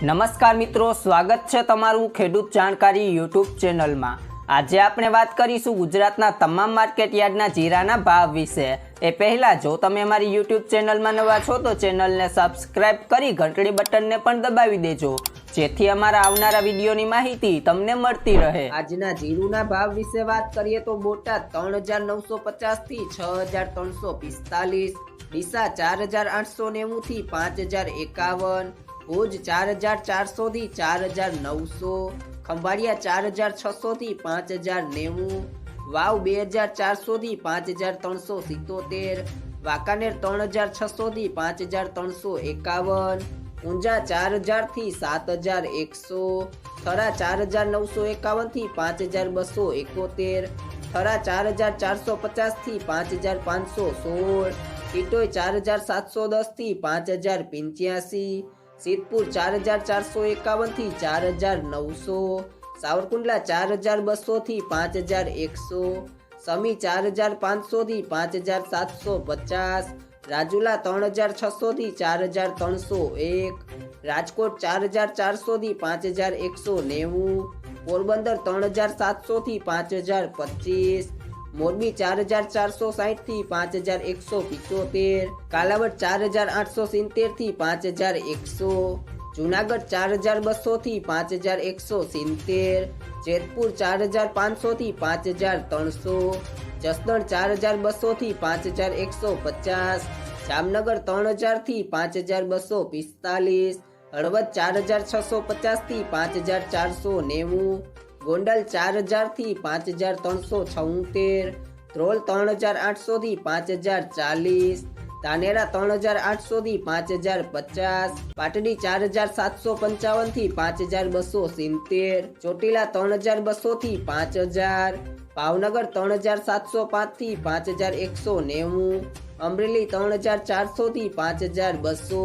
નમસ્કાર મિત્રો, સ્વાગત છે તમારું ખેડૂત જાણકારી યુટ્યુબ ચેનલમાં. આજે આપણે વાત કરીશું ગુજરાતના તમામ માર્કેટ યાર્ડના જીરાના ભાવ વિશે. એ પહેલાં, જો તમે અમારી યુટ્યુબ ચેનલમાં નવા છો, તો ચેનલને સબસ્ક્રાઇબ કરી ઘંટડી બટનને પણ દબાવી દેજો, જેથી અમારા આવનારા વિડીયોની માહિતી તમને મળતી રહે. આજના જીરુના ભાવ વિશે વાત કરીએ તો બોટાદ ત્રણ હજાર નવસો પચાસથી છ હજાર ત્રણસો પિસ્તાલીસ, ડીસા ચાર હજાર આઠસો નેવું થી પાંચ હજાર એકાવન ભુજ ચાર હજાર ચારસો થી ચાર હજાર નવસો, ખંભાળિયા ચાર હજાર છસો થી પાંચ હજાર નેવું, વાવ બે હજાર ચારસો થી પાંચ હજાર ત્રણસો સિત્તોતેર, વાંકાનેર ત્રણ હજાર છસો થી પાંચ હજાર ત્રણસો એકાવન, ઊંઝા ચાર હજારથી સાત હજાર એકસો, થરા ચાર હજાર નવસો એકાવનથી પાંચ હજાર બસો એકોતેર, થરા ચાર હજાર ચારસો પચાસથી પાંચ હજાર પાંચસો સોળ ઇટોય ચાર હજાર સાતસો દસથી પાંચ હજાર પંચ્યાસી સિદ્ધપુર ચાર હજાર ચારસો એકાવનથી ચાર હજાર નવસો સાવરકુંડલા ચાર હજાર બસો થી પાંચ હજાર એકસો સમી ચાર હજાર પાંચસો થી પાંચ હજાર સાતસો પચાસ રાજુલા ત્રણ હજાર છસો થી ચાર હજાર ત્રણસો એક રાજકોટ ચાર હજાર ચારસો થી પાંચ હજાર એકસો નેવું પોરબંદર ત્રણ હજાર સાતસો થી પાંચ હજાર પચીસ મોરબી ચાર હજાર ચારસો સાહીઠથી પાંચ હજાર એકસો પિચોતેર, કાલાવડ ચાર હજાર આઠસો સિત્તેરથી પાંચ હજાર એકસો, જુનાગઢ ચાર હજાર બસો થી પાંચ હજાર એકસો સિત્તેર, જેતપુર ચાર હજાર પાંચસો થી પાંચ હજાર ત્રણસો, જસદણ ચાર હજાર બસો થી પાંચ હજાર એકસો પચાસ, જામનગર ત્રણ હજારથી પાંચ હજાર બસો પિસ્તાલીસ, હળવદ ચાર હજાર છસો પચાસથી પાંચ હજાર ચારસો નેવું ગોંડલ ચાર હજારથી પાંચ હજાર ત્રણસો છોતેર, ધ્રોલ ત્રણ હજાર આઠસો થી પાંચ હજાર ચાલીસ તાનેરા ત્રણ હજાર આઠસો થી પાંચ હજાર પચાસ, પાટડી ચાર હજાર સાતસો પંચાવનથી પાંચ હજાર બસો સિત્તેર, ચોટીલા ત્રણ હજાર બસો થી પાંચ હજાર, ભાવનગર ત્રણ હજાર સાતસો પાંચથી પાંચ હજાર એકસો નેવું, અમરેલી ત્રણ હજાર ચારસો થી પાંચ હજાર બસો